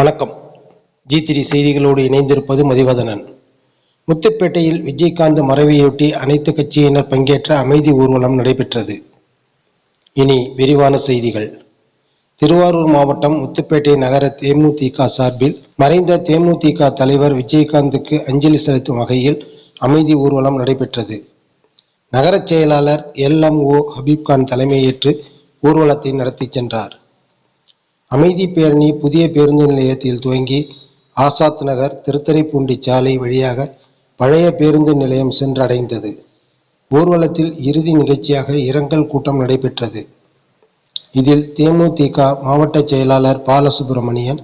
வணக்கம். G three செய்திகளோடு இணைந்திருப்பது மதிவதனன். முத்துப்பேட்டையில் விஜயகாந்த் மறைவையொட்டி அனைத்து கட்சியினர் பங்கேற்ற அமைதி ஊர்வலம் நடைபெற்றது. இனி விரிவான செய்திகள். திருவாரூர் மாவட்டம் முத்துப்பேட்டை நகர தேமுதிக சார்பில் மறைந்த தேமுதிக தலைவர் விஜயகாந்துக்கு அஞ்சலி செலுத்தும் வகையில் அமைதி ஊர்வலம் நடைபெற்றது. நகரச் செயலாளர் எல் எம் ஓ ஹபீப்கான் தலைமையேற்று ஊர்வலத்தை நடத்தி சென்றார். அமைதி பேரணி புதிய பேருந்து நிலையத்தில் துவங்கி ஆசாத் நகர் திருத்துறைப்பூண்டி சாலை வழியாக பழைய பேருந்து நிலையம் சென்றடைந்தது. ஊர்வலத்தில் இறுதி நிகழ்ச்சியாக இரங்கல் கூட்டம் நடைபெற்றது. இதில் தேமுதிக மாவட்ட செயலாளர் பாலசுப்பிரமணியன்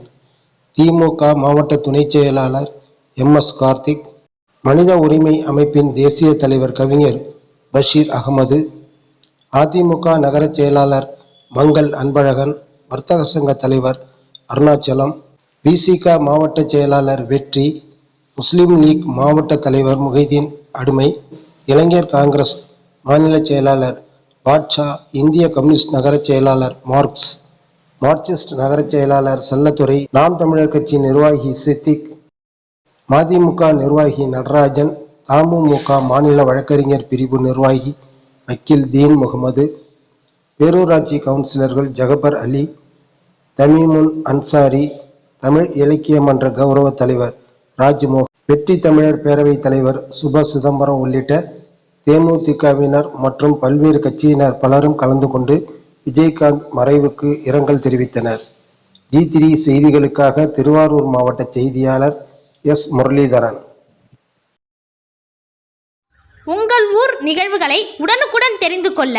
திமுக மாவட்ட துணைச் செயலாளர் எம். எஸ். கார்த்திக் மனித உரிமை அமைப்பின் தேசிய தலைவர் கவிஞர் பஷீர் அகமது அதிமுக நகரச் செயலாளர் மங்கள் அன்பழகன் வர்த்தக சங்க தலைவர் அருணாச்சலம் விசிக மாவட்ட செயலாளர் வெற்றி முஸ்லீம் லீக் மாவட்ட தலைவர் முகைதீன் அடுமை இளைஞர் காங்கிரஸ் மாநில செயலாளர் பாட்ஷா இந்திய கம்யூனிஸ்ட் நகரச் செயலாளர் மார்க்ஸ் மார்க்சிஸ்ட் நகரச் செயலாளர் செல்லத்துறை நாம் தமிழர் கட்சி நிர்வாகி சித்திக் மதிமுக நிர்வாகி நடராஜன் அமமுக மாநில வழக்கறிஞர் பிரிவு நிர்வாகி வக்கீல் தீன் முகமது பேரூராட்சி கவுன்சிலர்கள் ஜகபர் அலி தமிமுன் அன்சாரி தமிழ் இலக்கிய மன்ற கௌரவ தலைவர் ராஜ்மோகன் வெற்றி தமிழர் பேரவைத் தலைவர் சுப சிதம்பரம் உள்ளிட்ட தேமுதிகவினர் மற்றும் பல்வேறு கட்சியினர் பலரும் கலந்து கொண்டு விஜயகாந்த் மறைவுக்கு இரங்கல் தெரிவித்தனர். ஜி த்ரீ செய்திகளுக்காக திருவாரூர் மாவட்ட செய்தியாளர் எஸ் முரளிதரன். உங்கள் ஊர் நிகழ்வுகளை உடனுக்குடன் தெரிந்து கொள்ள